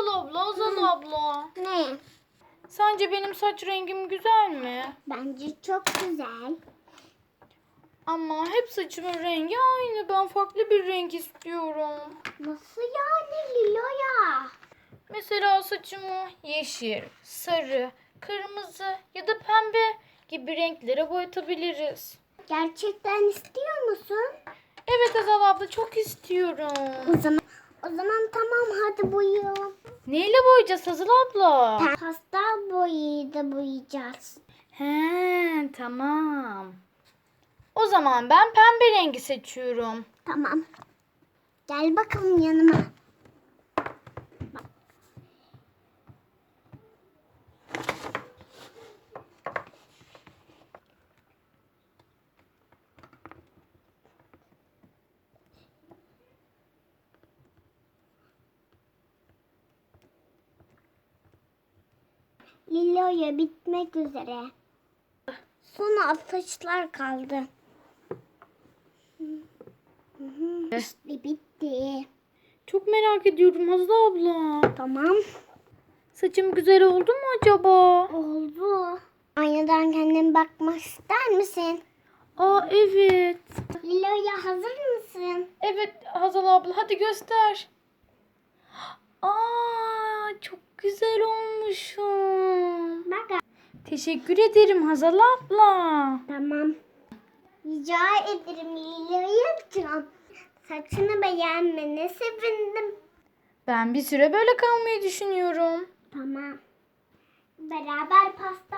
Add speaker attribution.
Speaker 1: Hazal abla, Hazal abla.
Speaker 2: Ne?
Speaker 1: Sence benim saç rengim güzel mi?
Speaker 2: Bence çok güzel.
Speaker 1: Ama hep saçımın rengi aynı. Ben farklı bir renk istiyorum.
Speaker 2: Nasıl yani Lilo'ya?
Speaker 1: Mesela saçımı yeşil, sarı, kırmızı ya da pembe gibi renklere boyatabiliriz.
Speaker 2: Gerçekten istiyor musun?
Speaker 1: Evet Hazal abla çok istiyorum.
Speaker 2: O zaman o zaman tamam hadi boyayalım.
Speaker 1: Neyle boyayacağız Hazal abla?
Speaker 2: Pastel boyayı da boyayacağız.
Speaker 1: He tamam. O zaman ben pembe rengi seçiyorum.
Speaker 2: Tamam. Gel bakalım yanıma. Lilo'ya bitmek üzere. Son atışlar kaldı. İşte bitti.
Speaker 1: Çok merak ediyorum Hazal abla.
Speaker 2: Tamam.
Speaker 1: Saçım güzel oldu mu acaba?
Speaker 2: Oldu. Aynadan kendine bakmak ister misin?
Speaker 1: Aa evet.
Speaker 2: Lilo'ya hazır mısın?
Speaker 1: Evet Hazal abla hadi göster. Aa çok güzel olmuşum. Teşekkür ederim Hazal abla.
Speaker 2: Tamam. Rica ederim Lilo'ya. Saçını beğenmene sevindim.
Speaker 1: Ben bir süre böyle kalmayı düşünüyorum.
Speaker 2: Tamam. Beraber pasta.